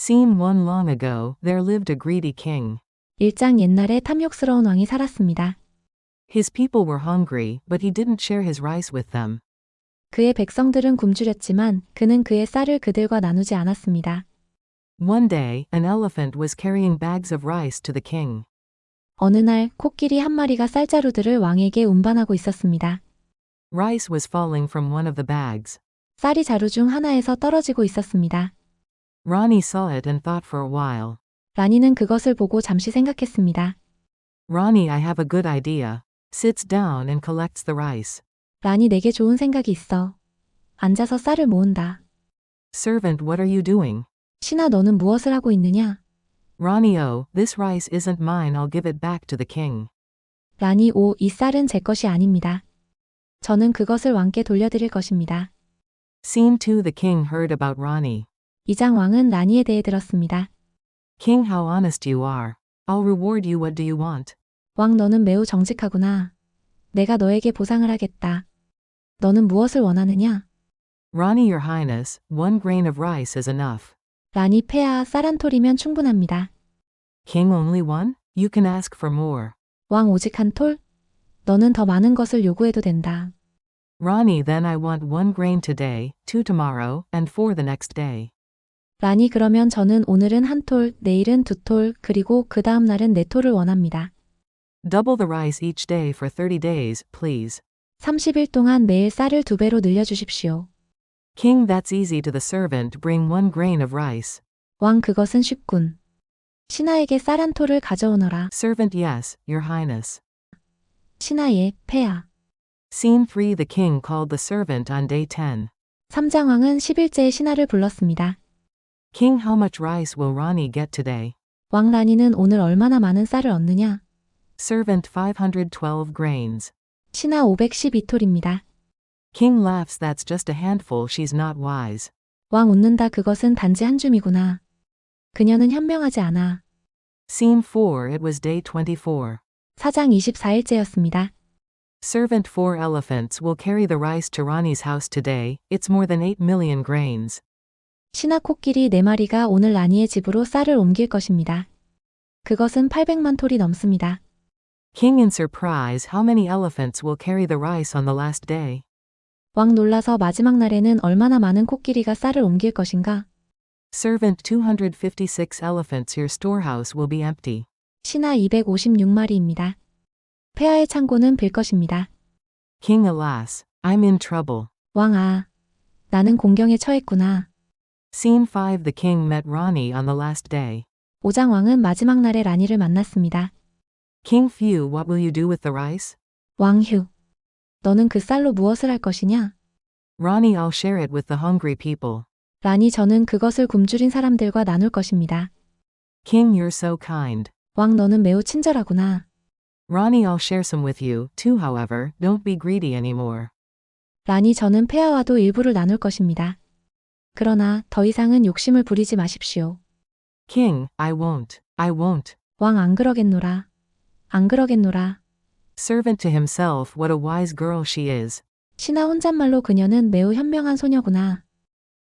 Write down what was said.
Scene 1 Long ago, there lived a greedy king. 일장 옛날에 탐욕스러운 왕이 살았습니다. His people were hungry, but he didn't share his rice with them. 그의 백성들은 굶주렸지만 그는 그의 쌀을 그들과 나누지 않았습니다. One day, an elephant was carrying bags of rice to the king. 어느 날 코끼리 한 마리가 쌀자루들을 왕에게 운반하고 있었습니다. Rice was falling from one of the bags. 쌀이 자루 중 하나에서 떨어지고 있었습니다. Ronnie saw it and thought for a while. 라니는 그것을 보고 잠시 생각했습니다. Ronnie, I have a good idea. Sits down and collects the rice. 라니 내게 좋은 생각이 있어. 앉아서 쌀을 모은다. Servant, what are you doing? 신아 너는 무엇을 하고 있느냐? Ronnie, oh, this rice isn't mine, I'll give it back to the king. 라니 오, 이 쌀은 제 것이 아닙니다. 저는 그것을 왕께 돌려드릴 것입니다. Scene 2 The king heard about Ronnie. 이장 왕은 라니에 대해 들었습니다. King, how honest you are. I'll reward you, what do you want? 왕 너는 매우 정직하구나. 내가 너에게 보상을 하겠다. 너는 무엇을 원하느냐? Ronnie, your highness, one grain of rice is enough. 라니 폐하 쌀한 톨이면 충분합니다. King, only one? You can ask for more. 왕 오직 한 톨? 너는 더 많은 것을 요구해도 된다. Ronnie, then I want one grain today, two tomorrow, and four the next day. 라니 그러면 저는 오늘은 한 톨, 내일은 두 톨, 그리고 그 다음 날은 네 톨을 원합니다. Double the rice each day for 30 days, please. 30일 동안 매일 쌀을 두 배로 늘려주십시오. King, that's easy to the servant, bring one grain of rice. 왕 그것은 쉽군. 신하에게 쌀 한 톨을 가져오너라. Servant, yes, your highness. 신하의 폐하. Scene 3 The king called the servant on day 10. 삼장왕은 10일째의 신하를 불렀습니다. King, how much rice will Ronnie get today? 왕 라니는 오늘 얼마나 많은 쌀을 얻느냐? Servant 512 grains. 신하 512톨입니다. King laughs, that's just a handful, she's not wise. 왕 웃는다 그것은 단지 한 줌이구나. 그녀는 현명하지 않아. Scene 4 It was day 24. 사장 24일째였습니다. Servant 4 elephants will carry the rice to Ronnie's house today, it's more than 8 million grains. 신하 코끼리 4마리가 오늘 라니의 집으로 쌀을 옮길 것입니다. 그것은 800만 톨이 넘습니다. King in surprise, how many elephants will carry the rice on the last day? 왕 놀라서 마지막 날에는 얼마나 많은 코끼리가 쌀을 옮길 것인가? Servant 256 elephants, your storehouse will be empty. 신하 256마리입니다. 폐하의 창고는 빌 것입니다. King, alas, I'm in trouble. 왕 아, 나는 공경에 처했구나. Scene 5 The king met Ronnie on the last day. 오장 왕은 마지막 날에 라니를 만났습니다. King Few, what will you do with the rice? 왕휴, 너는 그 쌀로 무엇을 할 것이냐? Ronnie, I'll share it with the hungry people. 라니 저는 그것을 굶주린 사람들과 나눌 것입니다. King, you're so kind. 왕 너는 매우 친절하구나. Ronnie, I'll share some with you, too, however, don't be greedy anymore. 라니 저는 폐하와도 일부를 나눌 것입니다. 그러나 더 이상은 욕심을 부리지 마십시오. King, I won't. I won't. 왕 안 그러겠노라. 안 그러겠노라. Servant to himself, what a wise girl she is. 신하 혼잣말로 그녀는 매우 현명한 소녀구나.